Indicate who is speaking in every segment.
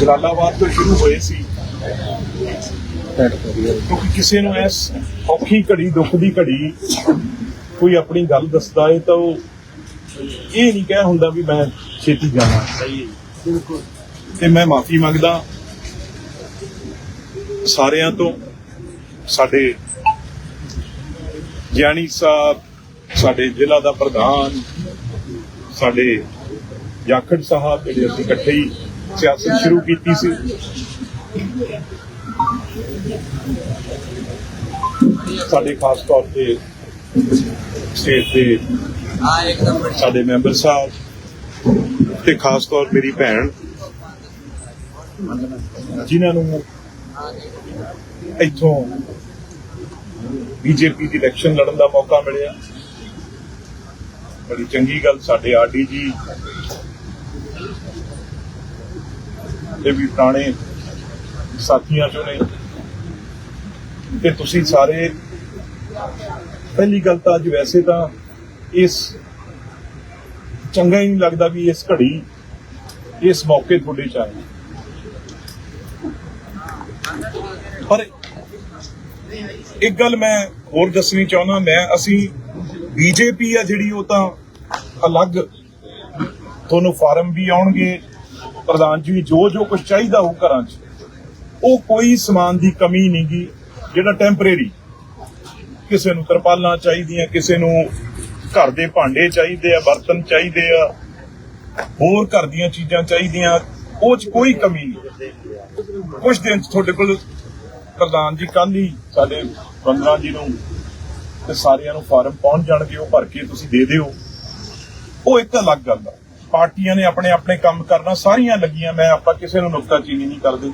Speaker 1: ਜਲਾਲਾਬਾਦ ਤੋਂ ਸ਼ੁਰੂ ਹੋਏ ਸੀ। ਕਿਉਂਕਿ ਕਿਸੇ ਨੂੰ ਇਸ ਔਖੀ ਘੜੀ, ਦੁੱਖ ਦੀ ਘੜੀ ਕੋਈ ਆਪਣੀ ਗੱਲ ਦੱਸਦਾ ਏ ਤਾਂ ਉਹ ਇਹ ਨਹੀਂ ਕਹਿ ਹੁੰਦਾ ਵੀ ਮੈਂ ਛੇਤੀ ਜਾਣਾ। ਬਿਲਕੁਲ ਤੇ ਮੈਂ ਮਾਫੀ ਮੰਗਦਾ। ਸਾਰਿਆਂ ਤੋਂ ਸਾਡੇ ਗਿਆਨੀ ਸਾਹਿਬ, ਸਾਡੇ ਜ਼ਿਲ੍ਹਾ ਦਾ ਪ੍ਰਧਾਨ, ਸਾਡੇ ਜਾਖੜ ਸਾਹਿਬ ਜਿਹੜੇ ਅਸੀਂ ਇਕੱਠੇ ਹੀ ਸਿਆਸਤ ਸ਼ੁਰੂ ਕੀਤੀ ਸੀ। ਸਾਡੇ ਖਾਸ ਤੌਰ ਤੇ ਸਟੇਟ ਦੇ ਸਾਡੇ ਮੈਂਬਰ ਸਾਹਿਬ ਤੇ ਖਾਸ ਤੌਰ ਮੇਰੀ ਭੈਣ, ਜਿਨ੍ਹਾਂ ਨੂੰ ਇੱਥੋਂ ਬੀਜੇਪੀ ਦੀ ਇਲੈਕਸ਼ਨ ਲੜਨ ਦਾ ਮੌਕਾ ਮਿਲਿਆ। ਬੜੀ ਚੰਗੀ ਗੱਲ, ਸਾਡੇ ਆਰਡੀ ਜੀ ਇਹ ਵੀ ਪੁਰਾਣੇ ਸਾਥੀਆਂ ਚੋਂ ਨੇ। ਤੇ ਤੁਸੀਂ ਸਾਰੇ, ਪਹਿਲੀ ਗੱਲ ਤਾਂ ਅੱਜ ਵੈਸੇ ਤਾਂ ਇਸ ਚੰਗਾ ਹੀ ਨਹੀਂ ਲੱਗਦਾ ਵੀ ਇਸ ਘੜੀ ਇਸ ਮੌਕੇ ਤੁਹਾਡੇ ਚ ਆਏ। ਪਰ ਇੱਕ ਗੱਲ ਮੈਂ ਹੋਰ ਦੱਸਣੀ ਚਾਹੁੰਦਾ, ਮੈਂ ਅਸੀਂ ਬੀਜੇਪੀ ਆ ਜਿਹੜੀ ਉਹ ਤਾਂ ਅਲੱਗ, ਤੁਹਾਨੂੰ ਫਾਰਮ ਵੀ ਆਉਣਗੇ ਪ੍ਰਧਾਨ ਜੀ, ਜੋ ਜੋ ਕੁਝ ਚਾਹੀਦਾ ਹੋ ਘਰਾਂ 'ਚ, ਉਹ ਕੋਈ ਸਮਾਨ ਦੀ ਕਮੀ ਨਹੀਂਗੀ ਜਿਹੜਾ ਟੈਂਪਰੇਰੀ ਕਿਸੇ ਨੂੰ ਤਰਪਾਲਾਂ ਚਾਹੀਦੀਆਂ, ਕਿਸੇ ਨੂੰ ਘਰ ਦੇ ਭਾਂਡੇ ਚਾਹੀਦੇ ਆ, ਬਰਤਨ ਚਾਹੀਦੇ ਆ, ਹੋਰ ਘਰ ਦੀਆਂ ਚੀਜ਼ਾਂ ਚਾਹੀਦੀਆਂ, ਉਹ 'ਚ ਕੋਈ ਕਮੀ ਨਹੀਂ। ਕੁਝ ਦਿਨ 'ਚ ਤੁਹਾਡੇ ਕੋਲ ਪ੍ਰਧਾਨ ਜੀ ਕੱਲ ਹੀ ਸਾਡੇ ਬੰਦਰਾਂ ਜੀ ਨੂੰ ਤੇ ਸਾਰਿਆਂ ਨੂੰ ਫਾਰਮ ਪਹੁੰਚ ਜਾਣਗੇ, ਉਹ ਭਰ ਕੇ ਤੁਸੀਂ ਦੇ ਦਿਓ। ਉਹ ਇੱਕ ਅਲੱਗ ਗੱਲ ਆ। ਪਾਰਟੀਆਂ ਨੇ ਆਪਣੇ ਆਪਣੇ ਕੰਮ ਕਰਨਾ, ਸਾਰੀਆਂ ਲੱਗੀਆਂ, ਮੈਂ ਆਪਾਂ ਕਿਸੇ ਨੂੰ ਨੁਕਤਾਚੀਨੀ ਨਹੀਂ ਕਰਦੇ।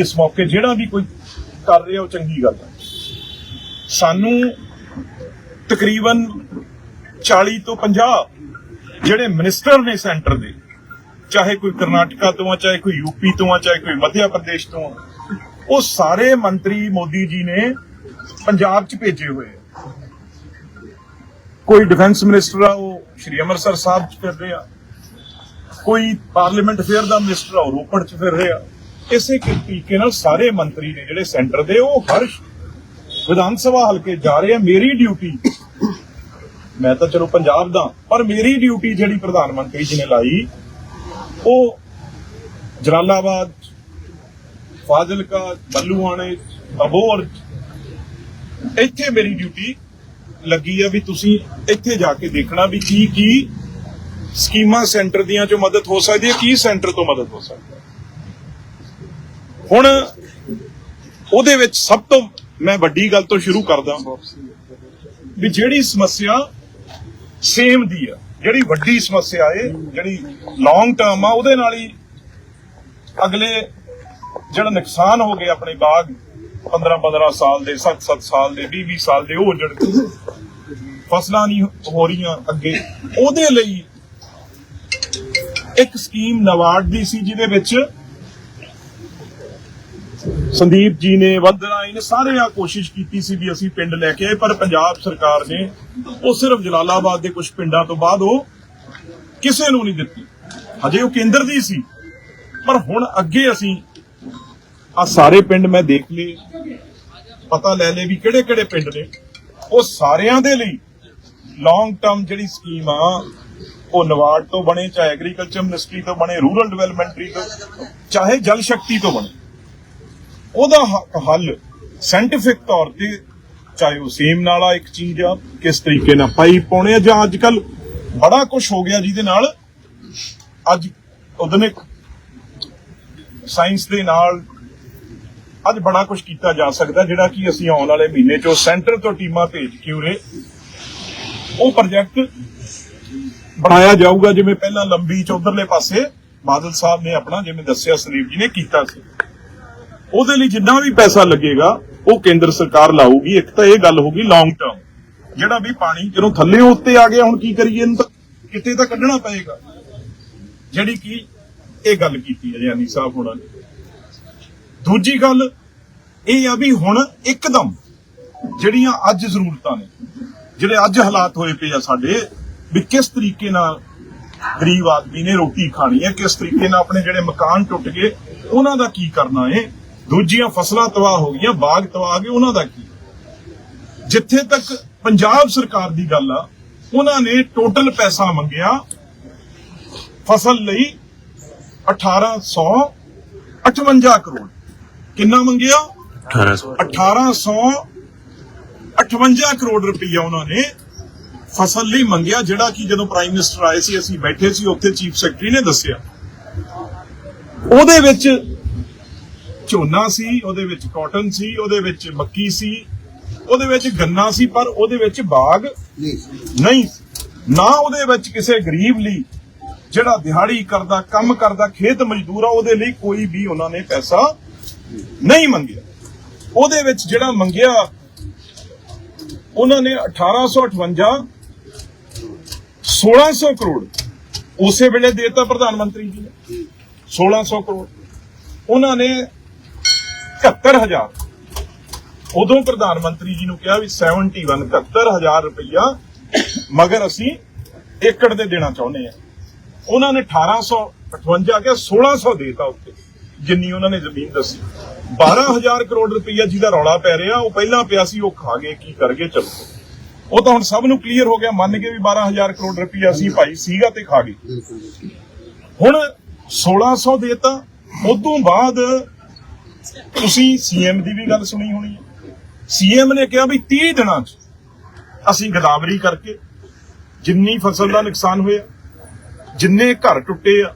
Speaker 1: ਇਸ ਮੌਕੇ ਜਿਹੜਾ ਵੀ ਕੋਈ ਕਰ ਰਿਹਾ, ਉਹ ਚੰਗੀ ਗੱਲ ਹੈ। ਸਾਨੂੰ ਤਕਰੀਬਨ 40 ਤੋਂ 50 ਜਿਹੜੇ ਮਿਨਿਸਟਰ ਨੇ ਸੈਂਟਰ ਦੇ, ਚਾਹੇ ਕੋਈ ਕਰਨਾਟਕਾ ਤੋਂ ਆ, ਚਾਹੇ ਕੋਈ ਯੂਪੀ ਤੋਂ ਆ, ਚਾਹੇ ਕੋਈ ਮੱਧ ਪ੍ਰਦੇਸ਼ ਤੋਂ ਆ, ਉਹ ਸਾਰੇ ਮੰਤਰੀ ਮੋਦੀ ਜੀ ਨੇ ਪੰਜਾਬ 'ਚ ਭੇਜੇ ਹੋਏ ਆ। ਕੋਈ ਡਿਫੈਂਸ ਮਿਨਿਸਟਰ ਆ, ਉਹ ਸ਼੍ਰੀ ਅੰਮ੍ਰਿਤਸਰ ਸਾਹਿਬ 'ਚ ਫਿਰ ਰਿਹਾ ਕੋਈ ਪਾਰਲੀਮੈਂਟ ਅਫੇਅਰ ਦਾ ਮਿਨਿਸਟਰ ਆ, ਉਹ ਰੋਪੜ 'ਚ ਫਿਰ ਰਿਹਾ ਇਸੇ ਤਰੀਕੇ ਨਾਲ ਸਾਰੇ ਮੰਤਰੀ ਨੇ ਜਿਹੜੇ ਸੈਂਟਰ ਦੇ, ਉਹ ਹਰ ਵਿਧਾਨ ਸਭਾ ਹਲਕੇ ਜਾ ਰਹੇ ਆ, ਮੇਰੀ ਡਿਊਟੀ ਮੈਂ ਤਾਂ ਚਲੋ ਪੰਜਾਬ ਦਾ, ਪਰ ਮੇਰੀ ਡਿਊਟੀ ਜਿਹੜੀ ਪ੍ਰਧਾਨ ਮੰਤਰੀ ਜੀ ਨੇ ਲਾਈ, ਉਹ ਜਲਾਲਾਬਾਦ, ਫਾਜ਼ਿਲਕਾ, ਬੱਲੂਆਣੇ ਅਬੋਰ ਇੱਥੇ ਮੇਰੀ ਡਿਊਟੀ ਲੱਗੀ ਆ ਵੀ ਤੁਸੀਂ ਇੱਥੇ ਜਾ ਕੇ ਦੇਖਣਾ ਵੀ ਕੀ ਕੀ ਸਕੀਮਾਂ ਸੈਂਟਰ ਦੀਆਂ ਜੋ ਮਦਦ ਹੋ ਸਕਦੀ ਹੈ, ਕੀ ਸੈਂਟਰ ਤੋਂ ਮਦਦ ਹੋ ਸਕਦੀ ਹੈ। ਹੁਣ ਉਹਦੇ ਵਿੱਚ ਸਭ ਤੋਂ ਮੈਂ ਵੱਡੀ ਗੱਲ ਤੋਂ ਸ਼ੁਰੂ ਕਰਦਾ ਵੀ ਜਿਹੜੀ ਸਮੱਸਿਆ ਸੇਮ ਦੀ ਆ, ਜਿਹੜੀ ਵੱਡੀ ਸਮੱਸਿਆ ਏ, ਜਿਹੜੀ ਲੌਂਗ ਟਰਮ ਆ, ਉਹਦੇ ਨਾਲ ਹੀ ਅਗਲੇ ਜਿਹੜਾ ਨੁਕਸਾਨ ਹੋ ਗਿਆ ਆਪਣੇ ਬਾਗ 15 15 ਸਾਲ ਦੇ 7 7 ਸਾਲ ਦੇ 20 20 ਸਾਲ ਦੇ ਉਹ ਜਿਹੜੇ ਫਸਲਾਂ ਨਹੀਂ ਹੋ ਰਹੀਆਂ ਅੱਗੇ, ਉਹਦੇ ਲਈ ਇੱਕ ਸਕੀਮ ਨਵਾਰਡ ਦੀ ਸੀ ਜਿਹਦੇ ਵਿੱਚ ਸੰਦੀਪ ਜੀ ਨੇ ਵੰਦਨਾ ਜੀ ਨੇ ਸਾਰੇ ਆ ਕੋਸ਼ਿਸ਼ ਕੀਤੀ ਸੀ ਵੀ ਅਸੀਂ ਪਿੰਡ ਲੈ ਕੇ ਆਏ, ਪਰ ਪੰਜਾਬ ਸਰਕਾਰ ਨੇ ਉਹ ਸਿਰਫ ਜਲਾਲਾਬਾਦ ਦੇ ਕੁਝ ਪਿੰਡਾਂ ਤੋਂ ਬਾਅਦ ਉਹ ਕਿਸੇ ਨੂੰ ਨਹੀਂ ਦਿੱਤੀ। ਹਜੇ ਉਹ ਕੇਂਦਰ ਦੀ ਸੀ, ਪਰ ਹੁਣ ਅੱਗੇ ਅਸੀਂ ਆ ਸਾਰੇ ਪਿੰਡ ਮੈਂ ਦੇਖ ਲਏ। ਪਤਾ ਲੈ ਲਏ ਵੀ ਕਿਹੜੇ ਕਿਹੜੇ ਪਿੰਡ ਨੇ। ਉਹ ਸਾਰਿਆਂ ਦੇ ਲਈ ਲੌਂਗ ਟਰਮ ਜਿਹੜੀ ਸਕੀਮ ਆ, ਉਹ ਨਵਾਰਡ ਤੋਂ ਬਣੇ, ਚਾਹੇ ਐਗਰੀਕਲਚਰ ਮਿਨਿਸਟਰੀ ਤੋਂ ਬਣੇ ਰੂਰਲ ਡਿਵੈਲਪਮੈਂਟਰੀ ਤੋਂ, ਚਾਹੇ ਜਲ ਸ਼ਕਤੀ ਤੋਂ ਬਣੇ। ਉਹਦਾ ਹੱਲ ਸਾਇੰਟਿਫਿਕ ਤੌਰ ਤੇ ਚਾਹੇ ਉਹ ਸੇਮ ਨਾਲਾ ਇੱਕ ਚੀਜ਼ ਆ, ਕਿਸ ਤਰੀਕੇ ਨਾਲ ਪਾਈਪ ਪਾਉਣੇ ਆ, ਜਾਂ ਅੱਜ ਕੱਲ ਬੜਾ ਕੁਝ ਹੋ ਗਿਆ ਜਿਹਦੇ ਨਾਲ ਅੱਜ ਆਧੁਨਿਕ ਸਾਇੰਸ ਦੇ ਨਾਲ ਅੱਜ ਬੜਾ ਕੁਝ ਕੀਤਾ ਜਾ ਸਕਦਾ, ਜਿਹੜਾ ਕਿ ਅਸੀਂ ਆਉਣ ਵਾਲੇ ਮਹੀਨੇ ਚੋਂ ਸੈਂਟਰ ਤੋਂ ਟੀਮਾਂ ਭੇਜ ਕੇ ਉਰੇ ਉਹ ਪ੍ਰੋਜੈਕਟ ਬਣਾਇਆ ਜਾਊਗਾ, ਜਿਵੇਂ ਪਹਿਲਾਂ ਲੰਬੀ ਚ ਪਾਸੇ ਬਾਦਲ ਸਾਹਿਬ ਨੇ ਆਪਣਾ, ਜਿਵੇਂ ਦੱਸਿਆ ਸੰਦੀਪ ਜੀ ਨੇ, ਕੀਤਾ ਸੀ। ਉਹਦੇ ਲਈ ਜਿੰਨਾ ਵੀ ਪੈਸਾ ਲੱਗੇਗਾ, ਉਹ ਕੇਂਦਰ ਸਰਕਾਰ ਲਾਊਗੀ। ਇੱਕ ਤਾਂ ਇਹ ਗੱਲ ਹੋਗੀ ਲੌਂਗ ਟਰਮ ਜਿਹੜਾ ਵੀ ਪਾਣੀ ਜਦੋਂ ਥੱਲੇ ਉੱਤੇ ਆ ਗਿਆ, ਹੁਣ ਕੀ ਕਰੀਏ? ਇਹਨੂੰ ਤਾਂ ਕਿਤੇ ਤਾਂ ਕੱਢਣਾ ਪਏਗਾ। ਜਿਹੜੀ ਕਿ ਇਹ ਗੱਲ ਕੀਤੀ ਹੈ ਜਾਨੀ ਸਾਹਿਬ ਹੋਣਾ। ਨੇ ਦੂਜੀ ਗੱਲ ਇਹ ਆ ਵੀ ਹੁਣ ਇੱਕਦਮ ਜਿਹੜੀਆਂ ਅੱਜ ਜ਼ਰੂਰਤਾਂ ਨੇ, ਜਿਹੜੇ ਅੱਜ ਹਾਲਾਤ ਹੋਏ ਪਏ ਆ ਸਾਡੇ, ਵੀ ਕਿਸ ਤਰੀਕੇ ਨਾਲ ਗਰੀਬ ਆਦਮੀ ਨੇ ਰੋਟੀ ਖਾਣੀ ਹੈ, ਕਿਸ ਤਰੀਕੇ ਨਾਲ ਆਪਣੇ ਜਿਹੜੇ ਮਕਾਨ ਟੁੱਟ ਗਏ, ਉਹਨਾਂ ਦਾ ਕੀ ਕਰਨਾ ਹੈ? ਦੂਜੀਆਂ ਫਸਲਾਂ ਤਬਾਹ ਹੋ ਗਈਆਂ, ਬਾਗ ਤਬਾਹ ਗਏ, ਉਹਨਾਂ ਦਾ ਕੀ? ਜਿੱਥੇ ਤੱਕ ਪੰਜਾਬ ਸਰਕਾਰ ਦੀ ਗੱਲ ਆ, ਉਹਨਾਂ ਨੇ ਟੋਟਲ ਪੈਸਾ ਮੰਗਿਆ ਫਸਲ ਲਈ 1858 ਕਰੋੜ। ਕਿੰਨਾ ਮੰਗਿਆ?
Speaker 2: 1800
Speaker 1: 1858 ਕਰੋੜ ਰੁਪਈਆ ਉਹਨਾਂ ਨੇ ਫਸਲ ਲਈ ਮੰਗਿਆ ਜਿਹੜਾ ਕਿ ਜਦੋਂ ਪ੍ਰਾਈਮ ਮਿਨਿਸਟਰ ਆਏ ਸੀ ਅਸੀਂ ਬੈਠੇ ਸੀ ਉੱਥੇ ਚੀਫ ਸੈਕਟਰੀ ਨੇ ਦੱਸਿਆ। ਉਹਦੇ ਵਿੱਚ ਝੋਨਾ ਸੀ ਉਹਦੇ ਵਿੱਚ ਕਾਟਨ ਸੀ ਉਹਦੇ ਵਿੱਚ ਮੱਕੀ ਸੀ ਉਹਦੇ ਵਿੱਚ ਗੰਨਾ ਸੀ ਪਰ ਉਹਦੇ ਵਿੱਚ ਬਾਗ ਨਹੀਂ ਸੀ। ਨਾ ਉਹਦੇ ਵਿੱਚ ਕਿਸੇ ਗਰੀਬ ਲਈ ਜਿਹੜਾ ਦਿਹਾੜੀ ਕਰਦਾ ਕੰਮ ਕਰਦਾ ਖੇਤ ਮਜ਼ਦੂਰ ਆ ਉਹਦੇ ਲਈ ਕੋਈ ਵੀ ਉਹਨਾਂ ਨੇ ਪੈਸਾ ਨਹੀਂ ਮੰਗਿਆ। ਉਹਦੇ ਵਿੱਚ ਜਿਹੜਾ ਮੰਗਿਆ, ਉਹਨਾਂ ਨੇ 1858 1600 ਕਰੋੜ, ਉਸੇ ਵੇਲੇ ਦੇਤਾ ਪ੍ਰਧਾਨ ਮੰਤਰੀ ਜੀ ਨੇ। 1600 ਕਰੋੜ। ਉਹਨਾਂ ਨੇ 71000 ਉਦੋਂ ਪ੍ਰਧਾਨ ਮੰਤਰੀ ਜੀ ਨੂੰ ਕਿਹਾ ਵੀ 71 71000 ਰੁਪਈਆ, ਮਗਰ ਅਸੀਂ ਏਕੜ ਦੇ ਦੇਣਾ ਚਾਹੁੰਦੇ ਆ ਉਹਨਾਂ ਨੇ 1858 ਕਿਹਾ 1600 ਦੇਤਾ ਉੱਤੇ ਜਿੰਨੀ ਉਹਨਾਂ ਨੇ ਜ਼ਮੀਨ ਦੱਸੀ। 12000 ਕਰੋੜ ਰੁਪਈਆ ਜਿਹਦਾ ਰੌਲਾ ਪੈ ਰਿਹਾ, ਉਹ ਪਹਿਲਾਂ ਪਿਆ ਸੀ, ਉਹ ਖਾ ਗਏ, ਕੀ ਗਏ ਚਲੋ। ਉਹ ਤਾਂ ਹੁਣ ਸਭ ਨੂੰ ਕਲੀਅਰ ਹੋ ਗਿਆ, ਮੰਨ ਕੇ ਵੀ 12000 ਕਰੋੜ ਰੁਪਈਆ ਸੀ, ਭਾਈ ਸੀਗਾ ਤੇ ਖਾ ਗਏ। ਹੁਣ 1600 ਦੇਤਾ, ਉਦੋਂ ਬਾਅਦ ਤੁਸੀਂ ਸੀਐਮ ਦੀ ਵੀ ਗੱਲ ਸੁਣੀ ਹੋਣੀ ਹੈ। ਸੀਐਮ ਨੇ ਕਿਹਾ ਵੀ 30 ਦਿਨਾਂ 'ਚ ਅਸੀਂ ਗਦਾਵਰੀ ਕਰਕੇ ਜਿੰਨੀ ਫਸਲ ਦਾ ਨੁਕਸਾਨ ਹੋਇਆ, ਜਿੰਨੇ ਘਰ ਟੁੱਟੇ ਆ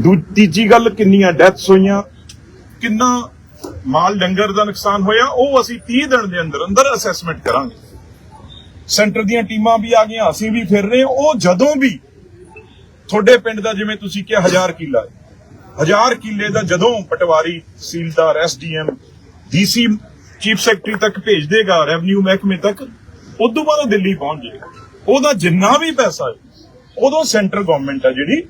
Speaker 1: ਦੂ, ਤੀਜੀ ਗੱਲ ਕਿੰਨੀਆਂ ਡੈਥਸ ਹੋਈਆਂ, ਕਿੰਨਾ ਮਾਲ ਡੰਗਰ ਦਾ ਨੁਕਸਾਨ ਹੋਇਆ, ਉਹ ਅਸੀਂ 30 ਦਿਨ ਦੇ ਅੰਦਰ ਅੰਦਰ ਅਸੈਸਮੈਂਟ ਕਰਾਂਗੇ। ਸੈਂਟਰ ਦੀਆਂ ਟੀਮਾਂ ਵੀ ਆ ਗਈਆਂ, ਅਸੀਂ ਵੀ ਫਿਰ ਰਹੇ ਉਹ ਜਦੋਂ ਵੀ ਤੁਹਾਡੇ ਪਿੰਡ ਦਾ ਜਿਵੇਂ ਤੁਸੀਂ ਕਿਹਾ ਹਜ਼ਾਰ ਕਿੱਲਾ ਹਜ਼ਾਰ ਕਿੱਲੇ ਦਾ ਜਦੋਂ ਪਟਵਾਰੀ ਤਹਿਸੀਲਦਾਰ ਐਸਡੀਐਮ, ਡੀਸੀ, ਚੀਫ ਸੈਕਟਰੀ ਤੱਕ ਭੇਜ ਦੇਗਾ ਰੈਵਨਿਊ ਮਹਿਕਮੇ ਤੱਕ, ਉਦੋਂ ਬਾਅਦ ਦਿੱਲੀ ਪਹੁੰਚ ਜਾਏਗਾ। ਉਹਦਾ ਜਿੰਨਾ ਵੀ ਪੈਸਾ ਹੈ, ਉਦੋਂ ਸੈਂਟਰ ਗਵਰਨਮੈਂਟ ਆ ਜਿਹੜੀ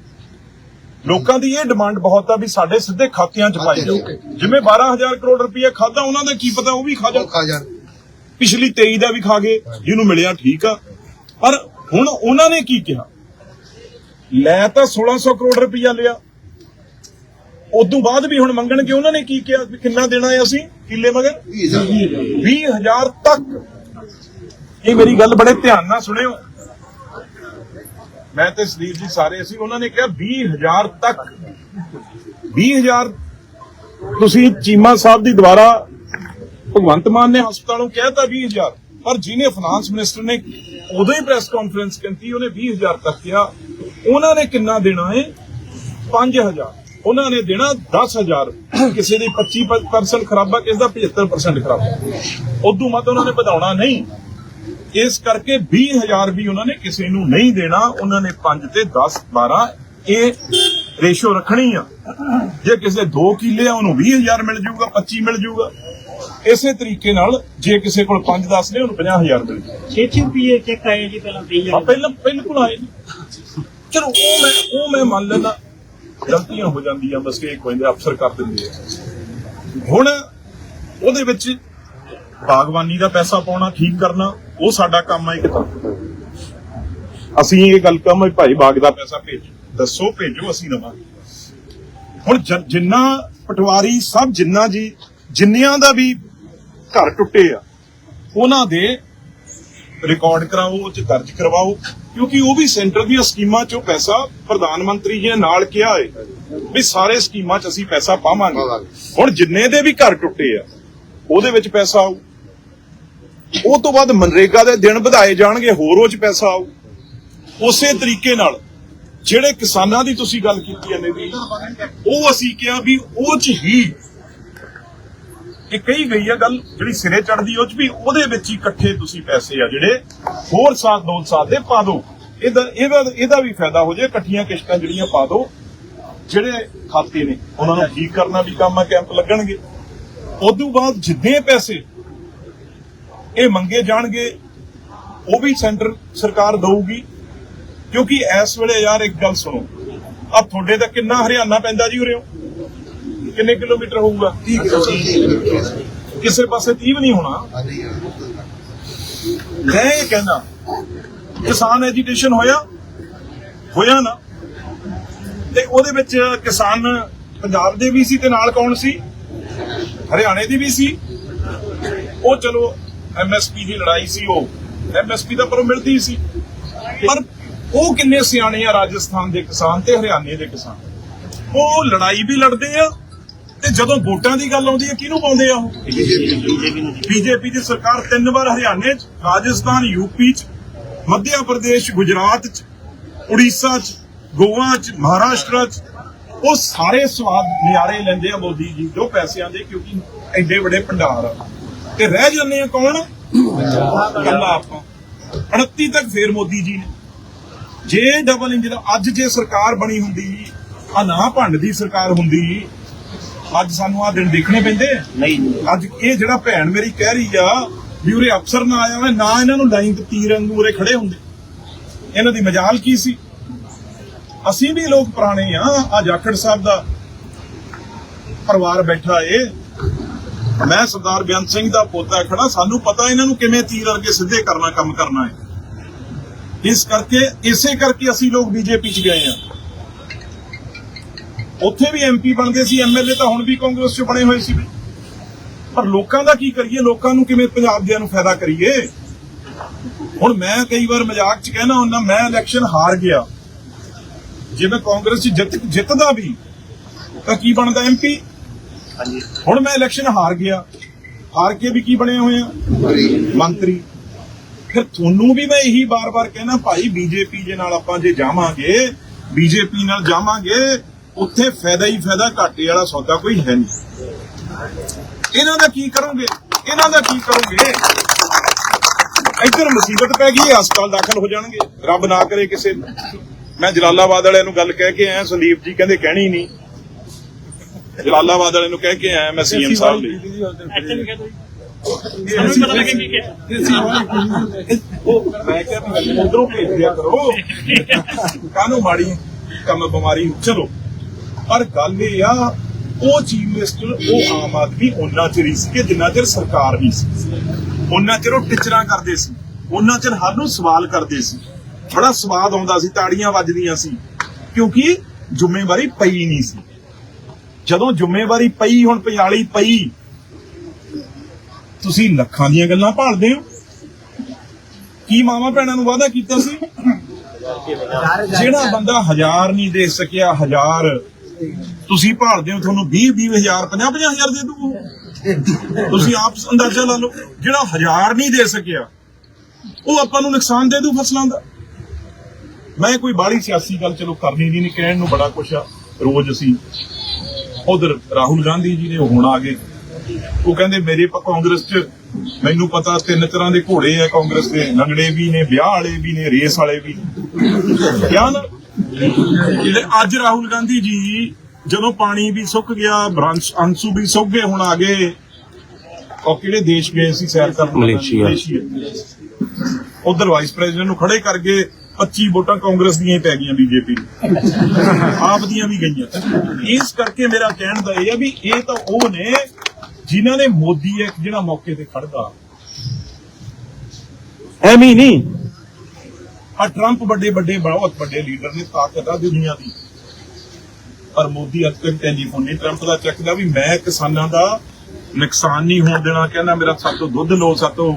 Speaker 1: ਲੋਕਾਂ ਦੀ ਇਹ ਡਿਮਾਂਡ ਬਹੁਤ ਆ ਵੀ ਸਾਡੇ ਸਿੱਧੇ ਖਾਤਿਆਂ 'ਚ ਪਾਈ ਜਾਓ। ਜਿਵੇਂ 12000 ਕਰੋੜ ਰੁਪਏ ਖਾਦਾ ਉਹਨਾਂ ਦਾ ਕੀ ਪਤਾ ਉਹ ਵੀ ਖਾ
Speaker 3: ਜਾਣ।
Speaker 1: ਪਿਛਲੀ 23 ਦਾ ਵੀ ਖਾ ਗਏ ਜਿਹਨੂੰ ਮਿਲਿਆ ਠੀਕ ਆ। ਪਰ ਹੁਣ ਉਹਨਾਂ ਨੇ ਕੀ ਕਿਹਾ? ਲੈ ਤਾਂ 1600 ਕਰੋੜ ਰੁਪਇਆ ਲਿਆ। ਉਦੋਂ ਬਾਅਦ ਵੀ ਹੁਣ ਮੰਗਣਗੇ ਉਹਨਾਂ ਨੇ ਕੀ ਕਿਹਾ? ਵੀ ਕਿੰਨਾ ਦੇਣਾ ਹੈ ਅਸੀਂ? ਕਿੱਲੇ ਮਗਰ? 20000 ਤੱਕ। ਇਹ ਮੇਰੀ ਗੱਲ ਬੜੇ ਧਿਆਨ ਨਾਲ ਸੁਣਿਓ। ਮੈਂ ਤੇ ਸਦੀਪ ਜੀ ਸਾਰੇ, ਅਸੀਂ ਉਹਨਾਂ ਨੇ ਕਿਹਾ 20000 ਤੱਕ। 20000 ਤੁਸੀਂ ਚੀਮਾ ਸਾਹਿਬ ਦੀ ਦੁਆਰਾ ਭਗਵੰਤ ਮਾਨ ਨੇ ਹਸਪਤਾਲੋਂ ਕਹਿਤਾ 20000 ਪਰ ਜਿਹਨੇ ਫਾਈਨਾਂਸ ਮਿਨਿਸਟਰ ਨੇ ਉਦੋਂ ਹੀ ਪ੍ਰੈਸ ਕਾਨਫਰੰਸ ਕੀਤੀ, ਉਹਨੇ 20000 ਤੱਕ ਕਿਹਾ। ਉਹਨਾਂ ਨੇ ਕਿੰਨਾ ਦੇਣਾ ਹੈ? 5000 ਉਹਨਾਂ ਨੇ ਦੇਣਾ 10000 ਕਿਸੇ ਦੀ 25% ਖਰਾਬਾ, ਕਿਸੇ ਦਾ 75% ਖਰਾਬਾ। ਉਦੋਂ ਮਤ ਉਹਨਾਂ ਨੇ ਵਧਾਉਣਾ ਨਹੀਂ। ਇਸ ਕਰਕੇ 20000 ਵੀ ਉਹਨਾਂ ਨੇ ਕਿਸੇ ਨੂੰ ਨਹੀਂ ਦੇਣਾ। ਉਹਨਾਂ ਨੇ 5 ਤੇ 10 12 ਇਹ ਰੇਸ਼ੋ ਰੱਖਣੀ ਆ। ਜੇ ਕਿਸੇ 2 ਕਿੱਲੇ ਆ ਉਹਨੂੰ 20000 ਮਿਲ ਜਾਊਗਾ 25 ਮਿਲ ਜਾਊਗਾ। ਇਸੇ ਤਰੀਕੇ ਨਾਲ ਜੇ ਕਿਸੇ ਕੋਲ 5 10 ਨੇ ਉਹਨੂੰ 50000 ਮਿਲ ਜਾਊਗਾ।
Speaker 4: 600 ਰੁਪਏ ਚੈੱਕ ਆਏ ਜੀ ਪਹਿਲਾਂ 20000
Speaker 1: ਆ ਪਹਿਲਾਂ ਬਿਲਕੁਲ ਆਏ ਚਲੋ ਉਹ ਮੈਂ ਉਹ ਮੈਂ ਮੰਨ ਲੈਂਦਾ ਗਲਤੀਆਂ ਹੋ ਜਾਂਦੀਆਂ ਮਿਸਟੇਕ ਹੋ ਜਾਂਦੇ ਅਫਸਰ ਕਰ ਦਿੰਦੇ ਆ। ਹੁਣ ਉਹਦੇ ਵਿੱਚ ਬਾਗਬਾਨੀ ਦਾ ਪੈਸਾ ਪਾਉਣਾ ਠੀਕ ਕਰਨਾ ਉਹ ਸਾਡਾ ਕੰਮ ਹੈ ਇੱਕ ਤਾਂ। ਅਸੀਂ ਇਹ ਗੱਲ ਕਹਾਂ ਭਾਈ ਬਾਗ ਦਾ ਪੈਸਾ ਭੇਜੋ ਦੱਸੋ ਭੇਜੋ ਅਸੀਂ ਦਵਾਂਗੇ। ਹੁਣ ਜਿੰਨਾ ਪਟਵਾਰੀ ਸਭ ਜਿੰਨਾ ਜੀ ਜਿੰਨਿਆਂ ਦਾ ਵੀ ਘਰ ਟੁੱਟੇ ਆ ਉਹਨਾਂ ਦੇ ਰਿਕਾਰਡ ਕਰਾਓ ਉਹ ਚ ਦਰਜ ਕਰਵਾਓ ਕਿਉਂਕਿ ਉਹ ਵੀ ਸੈਂਟਰ ਦੀਆਂ ਸਕੀਮਾਂ ਚੋਂ ਪੈਸਾ ਪ੍ਰਧਾਨ ਮੰਤਰੀ ਜੀ ਨੇ ਨਾਲ ਕਿਹਾ ਹੈ ਵੀ ਸਾਰੇ ਸਕੀਮਾਂ ਚ ਅਸੀਂ ਪੈਸਾ ਪਾਵਾਂਗੇ।
Speaker 3: ਪਾਵਾਂਗੇ।
Speaker 1: ਹੁਣ ਜਿੰਨੇ ਦੇ ਵੀ ਘਰ ਟੁੱਟੇ ਆ ਉਹਦੇ ਵਿੱਚ ਪੈਸਾ ਆਊ। ਉਹ ਤੋਂ ਬਾਅਦ ਮਨਰੇਗਾ ਦੇ ਦਿਨ ਵਧਾਏ ਜਾਣਗੇ, ਹੋਰ ਉਹ ਚ ਪੈਸਾ ਆਊ। ਉਸੇ ਤਰੀਕੇ ਨਾਲ ਜਿਹੜੇ ਕਿਸਾਨਾਂ ਦੀ ਤੁਸੀਂ ਗੱਲ ਕੀਤੀ ਜਾਂਦੇ ਵੀ ਉਹ ਅਸੀਂ ਕਿਹਾ ਵੀ ਉਹ ਚ ਹੀ ਇਹ ਕਹੀ ਗਈ ਆ ਗੱਲ ਜਿਹੜੀ ਸਿਰੇ ਚੜਦੀ ਉਹ ਚ ਵੀ ਉਹਦੇ ਵਿੱਚ ਹੀ ਇਕੱਠੇ ਤੁਸੀਂ ਪੈਸੇ ਆ ਜਿਹੜੇ ਹੋਰ ਸਾਲ, ਦੋ ਸਾਲ ਦੇ ਪਾ ਦਿਓ ਇਹਦਾ ਇਹਦਾ ਇਹਦਾ ਵੀ ਫਾਇਦਾ ਹੋ ਜਾਏ ਇਕੱਠੀਆਂ ਕਿਸ਼ਤਾਂ ਜਿਹੜੀਆਂ ਪਾ ਦਿਓ ਜਿਹੜੇ ਖਾਤੇ ਨੇ, ਉਹਨਾਂ ਨੂੰ ਠੀਕ ਕਰਨਾ ਵੀ ਕੰਮ ਆ, ਕੈਂਪ ਲੱਗਣਗੇ। ਉਦੋਂ ਬਾਅਦ ਜਿੰਨੇ ਪੈਸੇ ਇਹ ਮੰਗੇ ਜਾਣਗੇ, ਉਹ ਵੀ ਸੈਂਟਰ ਸਰਕਾਰ ਦਊਗੀ। ਕਿਉਂਕਿ ਇਸ ਵੇਲੇ ਯਾਰ ਇੱਕ ਗੱਲ ਸੁਣੋ ਆ ਤੁਹਾਡੇ ਤਾਂ ਕਿੰਨਾ ਹਰਿਆਣਾ ਪੈਂਦਾ ਜੀ ਉਰਿਓ ਕਿੰਨੇ ਕਿਲੋਮੀਟਰ ਹੋਊਗਾ? ਕਿਸੇ ਪਾਸੇ 30 ਵੀ ਨਹੀਂ ਹੋਣਾ। ਮੈਂ ਇਹ ਕਹਿੰਦਾ, ਕਿਸਾਨ ਐਜੀਟੇਸ਼ਨ ਹੋਇਆ ਹੋਇਆ ਨਾ। ਤੇ ਉਹਦੇ ਵਿੱਚ ਕਿਸਾਨ ਪੰਜਾਬ ਦੇ ਵੀ ਸੀ ਤੇ ਨਾਲ ਕੌਣ ਸੀ? ਹਰਿਆਣੇ ਦੀ ਵੀ ਸੀ। ਉਹ ਚਲੋ ਐਮਐਸਪੀ ਦੀ ਲੜਾਈ ਸੀ ਉਹ। ਐਮਐਸਪੀ ਦਾ ਪਰ ਮਿਲਦੀ ਸੀ। ਪਰ ਉਹ ਕਿੰਨੇ ਸਿਆਣੇ ਆ ਰਾਜਸਥਾਨ ਦੇ ਕਿਸਾਨ ਤੇ ਹਰਿਆਣੇ ਦੇ ਕਿਸਾਨ। ਉਹ ਲੜਾਈ ਵੀ ਲੜਦੇ ਆ ਤੇ ਜਦੋਂ ਵੋਟਾਂ ਦੀ ਗੱਲ ਆਉਂਦੀ ਹੈ ਕਿਹਨੂੰ ਪਾਉਂਦੇ ਆ ਉਹ? ਬੀਜੇਪੀ ਦੀ ਸਰਕਾਰ ਤਿੰਨ ਵਾਰ ਹਰਿਆਣੇ 'ਚ, ਰਾਜਸਥਾਨ ਯੂਪੀ 'ਚ ਮੱਧ ਪ੍ਰਦੇਸ਼, ਗੁਜਰਾਤ 'ਚ, ਉੜੀਸਾ 'ਚ, ਗੋਆ 'ਚ, ਮਹਾਰਾਸ਼ਟਰ 'ਚ। ਉਹ ਸਾਰੇ ਸਵਾਦ ਨਿਆਰੇ ਲੈਂਦੇ ਆ ਮੋਦੀ ਜੀ, ਜੋ ਪੈਸਿਆਂ ਦੇ, ਕਿਉਂਕਿ ਐਡੇ ਵੱਡੇ ਭੰਡਾਰ ਆ। ਤੇ ਰਹਿ ਜਾਂਦੇ ਆ ਕੌਣ? ਕੱਲਾ ਆਪਾਂ। 29 ਤੱਕ ਫੇਰ ਮੋਦੀ ਜੀ ਨੇ। ਜੇ ਡਬਲ ਇੰਜਨ ਅੱਜ ਜੇ ਸਰਕਾਰ ਬਣੀ ਹੁੰਦੀ ਆ ਨਾ ਭੰਡ ਦੀ ਸਰਕਾਰ ਹੁੰਦੀ ਅੱਜ ਸਾਨੂੰ ਆ ਦਿਨ ਦੇਖਣੇ ਪੈਂਦੇ
Speaker 4: ਨਹੀਂ।
Speaker 1: ਅੱਜ ਇਹ ਜਿਹੜਾ ਭੈਣ ਮੇਰੀ ਕਹਿ ਰਹੀ ਆ ਵੀ ਉਰੇ ਅਫਸਰ ਨਾ ਆਇਆ ਹੋਵੇ ਨਾ ਇਹਨਾਂ ਨੂੰ ਲਾਈਨ ਤੇ ਤੀਰ ਵਾਂਗੂ ਉਰੇ ਖੜੇ ਹੁੰਦੇ। ਇਹਨਾਂ ਦੀ ਮਜਾਲ ਕੀ ਸੀ? ਅਸੀਂ ਵੀ ਲੋਕ ਪੁਰਾਣੇ ਆ ਆ ਜਾਖੜ ਸਾਹਿਬ ਦਾ ਪਰਿਵਾਰ ਬੈਠਾ ਏ। ਮੈਂ ਸਰਦਾਰ ਬੇਅੰਤ ਸਿੰਘ ਦਾ ਪੋਤਾ ਖੜਾ ਸਾਨੂੰ ਪਤਾ ਇਹਨਾਂ ਨੂੰ ਕਿਵੇਂ ਤੀਰ ਵਰਗੇ ਸਿੱਧੇ ਕਰਨਾ ਕੰਮ ਕਰਨਾ ਹੈ। ਇਸ ਕਰਕੇ, ਇਸੇ ਕਰਕੇ ਅਸੀਂ ਲੋਕ ਬੀਜੇਪੀ ਚ ਗਏ ਆ ਉੱਥੇ ਵੀ ਐਮਪੀ ਬਣਦੇ ਸੀ ਐਮਐਲਏ ਤਾਂ ਹੁਣ ਵੀ ਕਾਂਗਰਸ ਚ ਬਣੇ ਹੋਏ ਸੀ ਪਰ ਲੋਕਾਂ ਦਾ ਕੀ ਕਰੀਏ? ਲੋਕਾਂ ਨੂੰ ਕਿਵੇਂ ਪੰਜਾਬ ਦਿਆਂ ਨੂੰ ਫਾਇਦਾ ਕਰੀਏ? ਹੁਣ ਮੈਂ ਕਈ ਵਾਰ ਮਜ਼ਾਕ ਚ ਕਹਿਣਾ ਹੁੰਦਾ, ਮੈਂ ਇਲੈਕਸ਼ਨ ਹਾਰ ਗਿਆ। ਜੇ ਮੈਂ ਕਾਂਗਰਸ ਚ ਜਿੱਤ ਜਿੱਤਦਾ ਵੀ, ਤਾਂ ਕੀ ਬਣਦਾ ਐਮਪੀ
Speaker 4: ਹਾਂਜੀ।
Speaker 1: ਹੁਣ ਮੈਂ ਇਲੈਕਸ਼ਨ ਹਾਰ ਗਿਆ। ਹਾਰ ਕੇ ਵੀ ਕੀ ਬਣੇ ਹੋਏ ਆ? ਮੰਤਰੀ। ਫਿਰ ਤੁਹਾਨੂੰ ਵੀ ਮੈਂ ਇਹੀ ਬਾਰ-ਬਾਰ ਕਹਿਣਾ ਭਾਈ ਬੀਜੇਪੀ ਦੇ ਨਾਲ ਆਪਾਂ ਜੇ ਜਾਵਾਂਗੇ ਬੀਜੇਪੀ ਨਾਲ ਜਾਵਾਂਗੇ ਉੱਥੇ ਫਾਇਦਾ ਹੀ ਫਾਇਦਾ ਘਾਟੇ ਵਾਲਾ ਸੌਦਾ ਕੋਈ ਹੈ ਨਹੀਂ। ਇਹਨਾਂ ਦਾ ਕੀ ਕਰੋਗੇ? ਇਹਨਾਂ ਦਾ ਕੀ ਕਰੋਗੇ? ਇੱਧਰ ਮੁਸੀਬਤ ਪੈ ਗਈ ਹਸਪਤਾਲ ਦਾਖਲ ਹੋ ਜਾਣਗੇ। ਰੱਬ ਨਾ ਕਰੇ ਕਿਸੇ ਨੂੰ। ਮੈਂ ਜਲਾਲਾਬਾਦ ਵਾਲਿਆਂ ਨੂੰ ਗੱਲ ਕਹਿ ਕੇ ਆਇਆ ਸੰਦੀਪ ਜੀ ਕਹਿੰਦੇ ਕਹਿਣੀ ਨਹੀਂ। ਜਲਾਲਾਬਾਦ ਵਾਲਿਆਂ ਨੂੰ ਕਹਿ ਕੇ ਆਇਆ ਮੈਂ ਸੀਐਮ ਸਾਹਿਬ ਲਈ।
Speaker 4: ਇੱਥੇ ਵੀ ਕਹਿ ਦੋ ਸਾਨੂੰ ਪਤਾ ਲੱਗੇ ਕੀ ਕਿਹਾ।
Speaker 1: ਉਹ ਮੈਂ ਕਿਹਾ ਵੀ ਉਧਰੋਂ ਭੇਜ ਦਿਆ ਕਰੋ। ਕਾਹਨੂੰ ਮਾੜੀ ਕੰਮ ਬਿਮਾਰੀ ਚਲੋ। ਪਰ ਗੱਲ ਇਹ ਆ ਉਹ ਚੀਫ ਮਿਨਿਸਟਰ ਉਹ ਆਮ ਆਦਮੀ ਉਹਨਾਂ ਚਿਰ ਹੀ ਸੀ ਕਿ ਜਿੰਨਾ ਚਿਰ ਸਰਕਾਰ ਨਹੀਂ ਸੀ। ਉਹਨਾਂ ਚਿਰ ਉਹ ਟਿਚਰਾਂ ਕਰਦੇ ਸੀ। ਉਹਨਾਂ ਚਿਰ ਹਰ ਨੂੰ ਸਵਾਲ ਕਰਦੇ ਸੀ। ਬੜਾ ਸਵਾਦ ਆਉਂਦਾ ਸੀ ਤਾੜੀਆਂ ਵੱਜਦੀਆਂ ਸੀ। ਕਿਉਂਕਿ ਜ਼ਿੰਮੇਵਾਰੀ ਪਈ ਨਹੀਂ ਸੀ। ਜਦੋਂ ਜ਼ਿੰਮੇਵਾਰੀ ਪਈ, ਹੁਣ ਪਿਆਲੀ ਪਈ, ਤੁਸੀਂ ਲੱਖਾਂ ਦੀਆਂ ਗੱਲਾਂ ਭਾਲਦੇ ਹੋ? ਕੀ ਮਾਵਾ ਭੈਣਾਂ ਨੂੰ ਵਾਅਦਾ ਕੀਤਾ ਸੀ? ਜਿਹੜਾ ਬੰਦਾ ਹਜ਼ਾਰ ਨਹੀਂ ਦੇ ਸਕਿਆ, ਹਜ਼ਾਰ, ਤੁਸੀਂ ਭਾਲਦੇ ਹੋ, ਤੁਹਾਨੂੰ 20 20 ਹਜ਼ਾਰ 50 50 ਦੇ ਦੂ ਤੁਸੀਂ ਆਪ ਅੰਦਾਜ਼ਾ ਲਾ ਲਓ, ਜਿਹੜਾ ਹਜ਼ਾਰ ਨਹੀਂ ਦੇ ਸਕਿਆ, ਉਹ ਆਪਾਂ ਨੂੰ ਨੁਕਸਾਨ ਦੇ ਦੂ ਫਸਲਾਂ ਦਾ। ਮੈਂ ਕੋਈ ਬਾਹਲੀ ਸਿਆਸੀ ਗੱਲ, ਚਲੋ ਕਰਨੀ ਨਹੀਂ ਨਹੀਂ, ਕਹਿਣ ਨੂੰ ਬੜਾ ਕੁਛ ਆ, ਰੋਜ਼ ਅਸੀਂ ਉਧਰ ਰਾਹੁਲ ਗਾਂਧੀ ਜੀ ਨੇ ਹੁਣ ਆ ਗਏ ਉਹ ਕਹਿੰਦੇ ਮੇਰੇ ਪ ਕਾਂਗਰਸ ਚ ਮੈਨੂੰ ਪਤਾ ਤਿੰਨ ਤਰ੍ਹਾਂ ਦੇ ਘੋੜੇ ਆ ਕਾਂਗਰਸ ਦੇ ਲੰਗੜੇ ਵੀ ਨੇ ਵਿਆਹ ਵਾਲੇ ਵੀ ਨੇ ਰੇਸ ਵਾਲੇ ਵੀ ਕਿਹਾ ਨਾ? ਜਿਹੜੇ ਅੱਜ ਰਾਹੁਲ ਗਾਂਧੀ ਜੀ ਜਦੋਂ ਪਾਣੀ ਵੀ ਸੁੱਕ ਗਿਆ ਬ੍ਰਾਂਚ ਅੰਸੂ ਵੀ ਸੁੱਕ ਗਏ ਹੁਣ ਆ ਗਏ ਉਹ ਕਿਹੜੇ ਦੇਸ਼ ਗਏ ਸੀ ਸੈਰ ਕਰਨ?
Speaker 2: ਮਲੇਸ਼ੀਆ।
Speaker 1: ਉਧਰ ਵਾਈਸ ਪ੍ਰੈਜ਼ੀਡੈਂਟ ਨੂੰ ਖੜੇ ਕਰਕੇ 25 ਵੋਟਾਂ ਕਾਂਗਰਸ ਦੀਆਂ ਹੀ ਪੈ ਗਈਆਂ ਬੀਜੇਪੀ ਆਪ ਦੀਆਂ ਵੀ ਗਈਆਂ। ਇਸ ਕਰਕੇ ਮੇਰਾ ਕਹਿਣ ਦਾ ਇਹ ਹੈ ਵੀ ਇਹ ਤਾਂ ਉਹ ਨੇ ਜਿਨ੍ਹਾਂ ਨੇ ਮੋਦੀ ਇੱਕ ਜਿਹੜਾ ਮੌਕੇ ਤੇ ਖੜਦਾ ਐਵੇਂ ਨਹੀਂ। ਆ ਟਰੰਪ ਵੱਡੇ ਵੱਡੇ, ਬਹੁਤ ਵੱਡੇ ਲੀਡਰ ਨੇ ਤਾਕਤ ਆ ਦੁਨੀਆ ਦੀ। ਪਰ ਮੋਦੀ ਅੱਜ ਤੱਕ ਟੈਲੀਫੋਨ ਨਹੀਂ, ਟਰੰਪ ਦਾ ਚੱਕਦਾ ਵੀ ਮੈਂ ਕਿਸਾਨਾਂ ਦਾ ਨੁਕਸਾਨ ਨਹੀਂ ਹੋਣ ਦੇਣਾ। ਕਹਿੰਦਾ ਮੇਰਾ ਸਾਤੋਂ ਦੁੱਧ ਲਓ, ਸਾਤੋਂ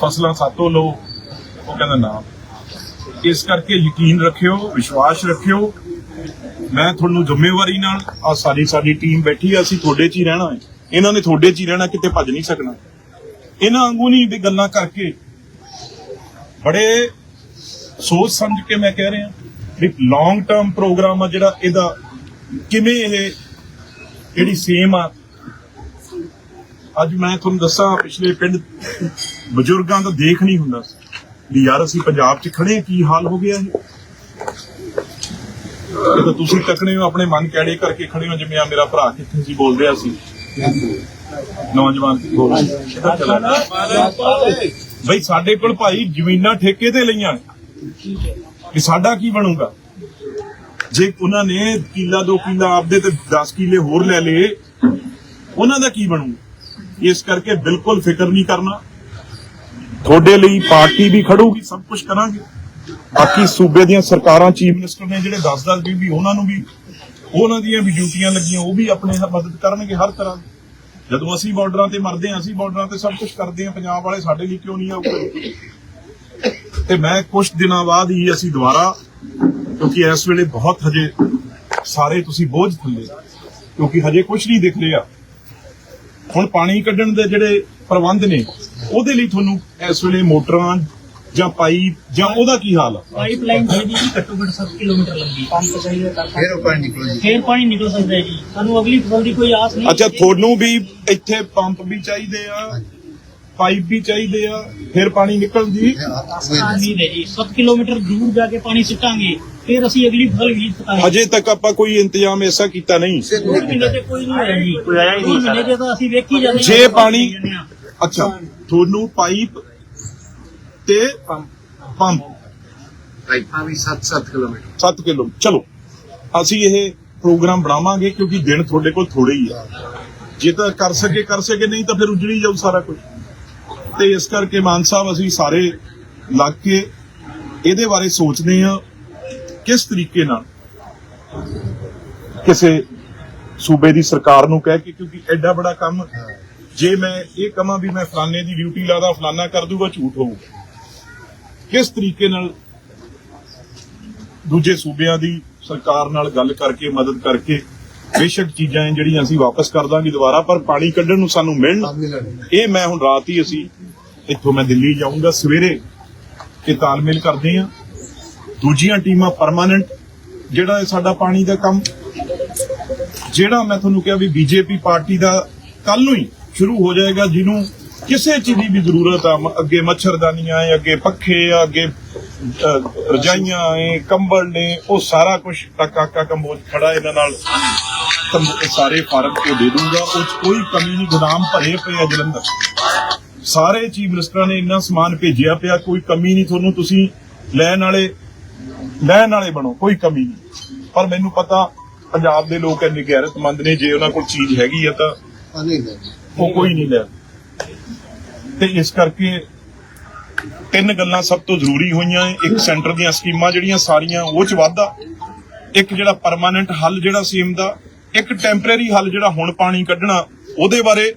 Speaker 1: ਫਸਲਾਂ ਸਾਤੋਂ ਲਓ। ਉਹ ਕਹਿੰਦਾ ਨਾ। ਇਸ ਕਰਕੇ ਯਕੀਨ ਰੱਖਿਓ, ਵਿਸ਼ਵਾਸ ਰੱਖਿਓ। ਮੈਂ ਤੁਹਾਨੂੰ ਜ਼ਿੰਮੇਵਾਰੀ ਨਾਲ ਆ ਸਾਰੀ ਸਾਡੀ ਟੀਮ ਬੈਠੀ ਆ, ਅਸੀਂ ਤੁਹਾਡੇ 'ਚ ਹੀ ਰਹਿਣਾ ਹੈ। ਇਹਨਾਂ ਨੇ ਤੁਹਾਡੇ 'ਚ ਹੀ ਰਹਿਣਾ, ਕਿਤੇ ਭੱਜ ਨਹੀਂ ਸਕਣਾ। ਇਹਨਾਂ ਵਾਂਗੂ ਨਹੀਂ ਵੀ ਗੱਲਾਂ ਕਰਕੇ ਬੜੇ ਸੋਚ ਸਮਝ ਕੇ ਮੈਂ ਕਹਿ ਰਿਹਾ ਵੀ ਲੌਂਗ ਟਰਮ ਪ੍ਰੋਗਰਾਮ ਆ ਜਿਹੜਾ, ਇਹਦਾ ਕਿਵੇਂ ਇਹ ਜਿਹੜੀ ਸੇਮ ਆ? ਅੱਜ ਮੈਂ ਤੁਹਾਨੂੰ ਦੱਸਾਂ, ਪਿਛਲੇ ਪਿੰਡ ਬਜ਼ੁਰਗਾਂ ਦਾ ਦੇਖ ਨਹੀਂ ਹੁੰਦਾ ਸੀ। ਵੀ ਯਾਰ ਅਸੀਂ ਪੰਜਾਬ 'ਚ ਖੜੇ ਕੀ ਹਾਲ ਹੋ ਗਿਆ ਇਹ? ਇਹ ਤੁਸੀਂ ਤੱਕਣੇ ਹੋ, ਆਪਣੇ ਮਨ ਕੈੜੇ ਕਰਕੇ ਖੜੇ ਹੋ? ਜਿਵੇਂ ਆ ਮੇਰਾ ਭਰਾ ਕਿੱਥੇ ਸੀ ਬੋਲ ਰਿਹਾ ਸੀ? ਨੌਜਵਾਨ ਬੋਲ ਰਿਹਾ ਸੀ। ਬਈ ਸਾਡੇ ਕੋਲ ਭਾਈ ਜ਼ਮੀਨਾਂ ਠੇਕੇ ਤੇ ਲਈਆਂ ਕਿ ਸਾਡਾ ਕੀ ਬਣੂਗਾ? ਜੇ ਉਹਨਾਂ ਨੇ ਕਿੱਲਾ, ਦੋ ਕਿੱਲਾ ਆਪਦੇ ਤੇ 10 ਕਿੱਲੇ ਹੋਰ ਲੈ ਲਏ, ਉਹਨਾਂ ਦਾ ਕੀ ਬਣੂ? ਇਸ ਕਰਕੇ ਬਿਲਕੁਲ ਫਿਕਰ ਨਹੀਂ ਕਰਨਾ। ਤੁਹਾਡੇ ਲਈ ਪਾਰਟੀ ਵੀ ਖੜੂਗੀ। ਸਭ ਕੁਝ ਕਰਾਂਗੇ। ਬਾਕੀ ਸੂਬੇ ਦੀਆਂ ਸਰਕਾਰਾਂ ਚੀਫ ਮਿਨਿਸਟਰ ਨੇ ਜਿਹੜੇ 10-10 ਵੀ ਵੀ ਉਹਨਾਂ ਨੂੰ ਵੀ ਉਹਨਾਂ ਦੀਆਂ ਵੀ ਡਿਊਟੀਆਂ ਲੱਗੀਆਂ ਉਹ ਵੀ ਆਪਣੇ ਹ- ਮਦਦ ਕਰਨਗੇ ਹਰ ਤਰ੍ਹਾਂ। ਜਦੋਂ ਅਸੀਂ ਬਾਰਡਰਾਂ ਤੇ ਮਰਦੇ ਹਾਂ ਅਸੀਂ ਬਾਰਡਰਾਂ ਤੇ ਸਭ ਕੁਝ ਕਰਦੇ ਹਾਂ ਪੰਜਾਬ ਵਾਲੇ ਸਾਡੇ ਲਈ ਕਿਉਂ ਨਹੀਂ ਆਉਗੇ ਤੇ ਮੈਂ ਕੁਝ ਦਿਨਾਂ ਬਾਅਦ ਹੀ ਅਸੀਂ ਦੁਬਾਰਾ ਕਿਉਂਕਿ ਇਸ ਵੇਲੇ ਬਹੁਤ ਹਜੇ ਸਾਰੇ ਤੁਸੀਂ ਬੋਝ ਥੱਲੇ ਕਿਉਂਕਿ ਹਜੇ ਕੁਝ ਨਹੀਂ ਦਿਖ ਰਿਹਾ। ਹੁਣ ਪਾਣੀ ਕੱਢਣ ਦੇ ਜਿਹੜੇ ਪ੍ਰਬੰਧ ਨੇ ਉਹਦੇ ਲਈ ਤੁਹਾਨੂੰ ਇਸ ਵੇਲੇ ਮੋਟਰਾਂ ਜਾਂ ਪਾਈਪ ਜਾਂ ਉਹਦਾ ਕੀ ਹਾਲ ਆ?
Speaker 2: ਪਾਈਪਲਾਈਨ ਚਾਹੀਦੀ ਜੀ ਘੱਟੋ ਘੱਟ 7 ਕਿਲੋਮੀਟਰ ਲੰਬੀ ਪੰਪ ਚਾਹੀਦਾ ਤਾਂ
Speaker 3: ਫਿਰ ਉਹ ਪਾਣੀ ਨਿਕਲੋ ਜੀ।
Speaker 2: ਫੇਰ ਪਾਣੀ ਨਿਕਲ ਸਕਦਾ ਹੈ ਜੀ। ਸਾਨੂੰ ਅਗਲੀ ਫਸਲ ਦੀ ਕੋਈ ਆਸ ਨਹੀਂ
Speaker 1: ਅੱਛਾ ਤੁਹਾਨੂੰ ਵੀ ਇੱਥੇ ਪੰਪ ਵੀ ਚਾਹੀਦੇ ਆ ਪਾਈਪ ਵੀ ਚਾਹੀਦੇ ਆ ਫਿਰ ਪਾਣੀ ਨਿਕਲਦੀ?
Speaker 2: ਉਮੀਦ ਹੈ ਜੀ। 7 ਕਿਲੋਮੀਟਰ ਦੂਰ ਜਾ ਕੇ ਪਾਣੀ ਸਿੱਟਾਂਗੇ ਫਿਰ ਅਸੀਂ ਅਗਲੀ ਫਸਲ ਵੀ ਸਿੱਟਾਂਗੇ
Speaker 1: ਅਜੇ ਤੱਕ ਆਪਾਂ ਕੋਈ ਇੰਤਜ਼ਾਮ ਐਸਾ ਕੀਤਾ ਨਹੀਂ।
Speaker 2: ਦੋ ਮਹੀਨੇ ਤੇ ਕੋਈ ਨਹੀਂ ਹੋਇਆ ਜੀ। ਕੋਈ ਆਇਆ ਹੀ ਨਹੀਂ ਮਹੀਨੇ ਤੇ ਤਾਂ ਅਸੀਂ ਵੇਖੀ ਜਾਂਦੇ।
Speaker 1: ਜੇ ਪਾਣੀ ਅੱਛਾ। ਤੁਹਾਨੂੰ ਪਾਈਪ ਤੇ ਪੰਪ।
Speaker 3: ਪਾਈਪਾਂ ਵੀ 7-7 ਕਿਲੋਮੀਟਰ।
Speaker 1: 7 ਕਿਲੋ ਚਲੋ। ਅਸੀਂ ਇਹ ਪ੍ਰੋਗਰਾਮ ਬਣਾਵਾਂਗੇ ਕਿਉਂਕਿ ਦਿਨ ਤੁਹਾਡੇ ਕੋਲ ਥੋੜੇ ਹੀ ਆ। ਜੇ ਤਾਂ ਕਰ ਸਕੇ ਕਰ ਸਕੇ ਨਹੀਂ ਤਾਂ ਫਿਰ ਉਜੜੀ ਜਾਊ ਸਾਰਾ ਕੁਝ। ਤੇ ਇਸ ਕਰਕੇ ਮਾਨ ਸਾਹਿਬ ਅਸੀਂ ਸਾਰੇ ਲੱਗ ਕੇ ਇਹਦੇ ਬਾਰੇ ਸੋਚਦੇ ਹਾਂ ਕਿਸ ਤਰੀਕੇ ਨਾਲ ਕਿਸੇ ਸੂਬੇ ਦੀ ਸਰਕਾਰ ਨੂੰ ਕਹਿ ਕੇ ਕਿਉਂਕਿ ਐਡਾ ਬੜਾ ਕੰਮ ਜੇ ਮੈਂ ਇਹ ਕਹਾਂ ਵੀ ਮੈਂ ਫਲਾਣੇ ਦੀ ਡਿਊਟੀ ਲਾਦਾ ਫਲਾਣਾ ਕਰ ਦੂਗਾ ਝੂਠ ਹੋਊਗਾ। ਕਿਸ ਤਰੀਕੇ ਨਾਲ ਦੂਜੇ ਸੂਬਿਆਂ ਦੀ ਸਰਕਾਰ ਨਾਲ ਗੱਲ ਕਰਕੇ ਮਦਦ ਕਰਕੇ ਬੇਸ਼ੱਕ ਚੀਜ਼ਾਂ ਜਿਹੜੀਆਂ ਅਸੀਂ ਵਾਪਸ ਕਰ ਦਾਂਗੇ ਦੁਬਾਰਾ ਪਰ ਪਾਣੀ ਕੱਢਣ ਨੂੰ ਸਾਨੂੰ ਮਿਲਣ ਇਹ ਮੈਂ ਹੁਣ ਰਾਤ ਹੀ ਅਸੀਂ ਇੱਥੋਂ ਮੈਂ ਦਿੱਲੀ ਜਾਊਂਗਾ ਸਵੇਰੇ ਇਹ ਤਾਲਮੇਲ ਕਰਦੇ ਆ ਦੂਜੀਆਂ ਟੀਮਾਂ ਪਰਮਾਨੈਂਟ ਜਿਹੜਾ ਸਾਡਾ ਪਾਣੀ ਦਾ ਕੰਮ ਜਿਹੜਾ ਮੈਂ ਤੁਹਾਨੂੰ ਕਿਹਾ ਵੀ ਬੀਜੇਪੀ ਪਾਰਟੀ ਦਾ ਕੱਲ ਨੂੰ ਹੀ ਸ਼ੁਰੂ ਹੋ ਜਾਏਗਾ, ਜਿਹਨੂੰ ਕਿਸੇ ਚੀਜ਼ ਦੀ ਵੀ ਜ਼ਰੂਰਤ ਆ, ਮ- ਅੱਗੇ ਮੱਛਰਦਾਨੀਆਂ ਹੈ ਅੱਗੇ ਪੱਖੇ ਆ, ਅੱਗੇ ਰਜਾਈਆਂ ਹੈ ਕੰਬਲ ਨੇ, ਉਹ ਸਾਰਾ ਕੁਝ ਕਾਕਾ ਕੰਬੋਜ ਖੜਾ ਇਹਨਾਂ ਨਾਲ। ਸਾਰੇ ਫਾਰਮ ਕੋ ਦੇ ਦੂੰਗਾ, ਉਹ ਕੋਈ ਕਮੀ ਨਹੀਂ, ਗੋਦਾਮ ਭਰੇ ਪਏ ਆ ਜਲੰਧਰ। ਸਾਰੇ ਚੀਫ ਮਿਨਿਸਟਰਾਂ ਨੇ ਇੰਨਾ ਸਮਾਨ ਭੇਜਿਆ ਪਿਆ, ਕੋਈ ਕਮੀ ਨਹੀਂ ਤੁਹਾਨੂੰ ਤੁਸੀਂ ਲੈਣ ਵਾਲੇ ਲੈਣ ਵਾਲੇ ਬਣੋ, ਕੋਈ ਕਮੀ ਨਹੀਂ। ਪਰ ਮੈਨੂੰ ਪਤਾ, ਪੰਜਾਬ ਦੇ ਲੋਕ ਇੰਨੇ ਗੈਰਤਮੰਦ ਨੇ, ਜੇ ਉਹਨਾਂ ਕੋਲ ਚੀਜ਼ ਹੈਗੀ ਆ ਤਾਂ
Speaker 3: ਨਹੀਂ।
Speaker 1: ਉਹ ਕੋਈ ਨਹੀਂ ਲੈ ਤੇ ਇਸ ਕਰਕੇ ਤਿੰਨ ਗੱਲਾਂ ਸਭ ਤੋਂ ਜ਼ਰੂਰੀ ਹੋਈਆਂ। ਇੱਕ ਸੈਂਟਰ ਦੀਆਂ ਸਕੀਮਾਂ ਜਿਹੜੀਆਂ ਸਾਰੀਆਂ ਉਹ ਚ ਵਾਧਾ। ਇੱਕ ਜਿਹੜਾ ਪਰਮਾਨੈਂਟ ਹੱਲ ਜਿਹੜਾ ਸੀਮ ਦਾ ਇੱਕ ਟੈਂਪਰੇਰੀ ਹੱਲ ਜਿਹੜਾ ਹੁਣ ਪਾਣੀ ਕੱਢਣਾ ਉਹਦੇ ਬਾਰੇ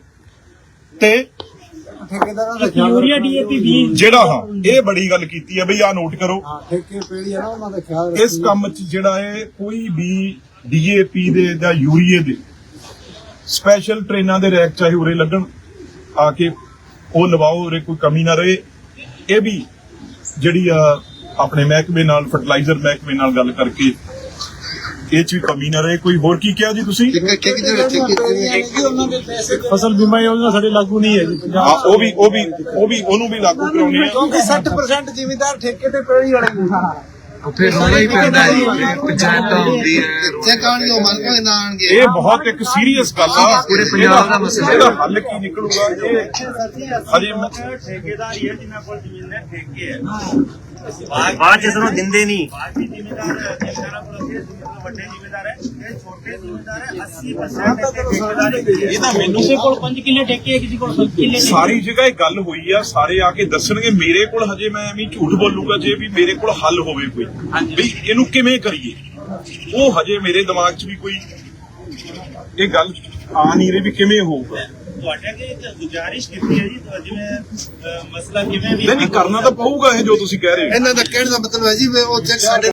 Speaker 1: ਤੇ
Speaker 2: ਯੂਰੀਆ ਡੀਏਪੀ ਬੀਜ
Speaker 1: ਜਿਹੜਾ ਹਾਂ ਇਹ ਬੜੀ ਗੱਲ ਕੀਤੀ ਹੈ ਬਈ ਆ ਨੋਟ ਕਰੋ।
Speaker 3: ਹਾਂ ਠੇਕੇ ਪੇੜੀ ਆ ਨਾ ਉਹਨਾਂ ਦਾ ਖਿਆਲ
Speaker 1: ਇਸ ਕੰਮ 'ਚ ਜਿਹੜਾ ਹੈ ਕੋਈ ਵੀ ਡੀਏਪੀ ਦੇ ਜਾਂ ਯੂਰੀਏ ਦੇ ਸਪੈਸ਼ਲ ਟ੍ਰੇਨਾਂ ਦੇ ਰੈਕ ਚਾਹੇ ਉਰੇ ਲੱਗਣ ਆ ਕੇ ਉਹ ਲਵਾਓ ਉਰੇ ਕੋਈ ਕਮੀ ਨਾ ਰਹੇ। ਇਹ ਵੀ ਜਿਹੜੀ ਆ ਆਪਣੇ ਮਹਿਕਮੇ ਨਾਲ ਫਰਟੀਲਾਈਜ਼ਰ ਮਹਿਕਮੇ ਨਾਲ ਗੱਲ ਕਰਕੇ ਇਹ ਚ ਵੀ ਕਮੀ ਨਾ ਰਹੇ। ਕੋਈ ਹੋਰ ਕੀ ਕਿਹਾ ਜੀ ਤੁਸੀਂ?
Speaker 4: ਫਸਲ ਬੀਮਾ ਯੋਜਨਾ ਸਾਡੇ ਲਾਗੂ ਨਹੀਂ ਹੈ ਜੀ।
Speaker 1: ਹਾਂ ਉਹ ਵੀ ਉਹ ਵੀ ਉਹ ਵੀ ਉਹਨੂੰ ਵੀ ਲਾਗੂ ਕਰਾਉਣੀ ਹੈ
Speaker 3: ਕਿਉਂਕਿ 60% ਜ਼ਿਮੀਦਾਰ ਠੇਕੇ ਤੇ ਪੇੜੀ ਵਾਲੇ ਨੇ ਫਿਰ ਹੋਣਾ ਹੀ ਪੈਂਦਾ ਜੀ ਪੰਚਾਇਤ ਹੁੰਦੀ ਹੈ ਇੱਥੇ ਉਹ ਮਲਕਾਂ ਦੇ। ਨਾਂ ਆਣਗੇ
Speaker 1: ਇਹ ਬਹੁਤ ਇੱਕ ਸੀਰੀਅਸ ਗੱਲ ਆ।
Speaker 3: ਪੂਰੇ ਪੰਜਾਬ ਦਾ ਮਸਲਾ।
Speaker 1: ਇਹਦਾ ਹੱਲ ਕੀ ਨਿਕਲੂਗਾ? ਇਹ ਹਜੇ
Speaker 5: ਠੇਕੇਦਾਰ ਹੀ ਹੈ ਜਿਨ੍ਹਾਂ ਕੋਲ ਜ਼ਮੀਨ ਦੇ ਠੇਕੇ ਹੈ। ਬਾਅਦ ਚ ਸਾਨੂੰ ਦਿੰਦੇ ਨਹੀਂ। ਬਾਕੀ ਜ਼ਿਮੀਦਾਰ ਜ਼ਿਮੀਦਾਰਾਂ ਕੋਲ ਅਸੀਂ ਜ਼ਿਮੀਦਾਰ ਵੱਡੇ ਜ਼ਿਮੀਦਾਰ ਹੈ ਇਹ ਛੋਟੇ ਜ਼ਿਮੀਦਾਰ ਹੈ 80% ਇੱਥੇ ਠੇਕੇਦਾਰੀ ਦੀ ਹੈ।
Speaker 1: ਇਹ ਤਾਂ ਮੈਨੂੰ
Speaker 2: ਕਿਸੇ ਕੋਲ 5 ਕਿੱਲੇ ਠੇਕੇ ਹੈ, ਕਿਸੇ ਕੋਲ 7 ਕਿੱਲੇ ਨੇ
Speaker 1: ਸਾਰੀ ਜਗ੍ਹਾ ਇਹ ਗੱਲ ਹੋਈ ਆ ਸਾਰੇ ਆ ਕੇ ਦੱਸਣਗੇ ਮੇਰੇ ਕੋਲ ਹਜੇ ਮੈਂ ਐਵੇਂ ਝੂਠ ਬੋਲੂਗਾ ਜੇ ਵੀ ਮੇਰੇ ਕੋਲ ਹੱਲ ਹੋਵੇ ਕੋਈ। ਵੀ ਇਹਨੂੰ ਕਿਵੇਂ ਕਰੀਏ? ਉਹ ਹਜੇ ਮੇਰੇ ਦਿਮਾਗ 'ਚ ਵੀ ਕੋਈ ਇਹ ਗੱਲ ਆ ਨਹੀਂ ਰਹੀ ਵੀ ਕਿਵੇਂ ਹੋਊਗਾ।
Speaker 5: ਤੁਹਾਡੇ ਅੱਗੇ ਇੱਕ ਗੁਜ਼ਾਰਿਸ਼ ਕੀਤੀ ਹੈ ਜੀ ਤਾਂ ਜਿਵੇਂ ਮਸਲਾ ਕਿਵੇਂ ਵੀ
Speaker 1: ਨਹੀਂ ਨਹੀਂ ਕਰਨਾ ਤਾਂ ਪਊਗਾ ਇਹ ਜੋ ਤੁਸੀਂ ਕਹਿ ਰਹੇ ਹੋ।
Speaker 3: ਇਹਨਾਂ ਦਾ ਕਹਿਣ ਦਾ ਮਤਲਬ ਹੈ ਜੀ ਵੀ ਉਹ ਚੈੱਕ ਸਾਡੇ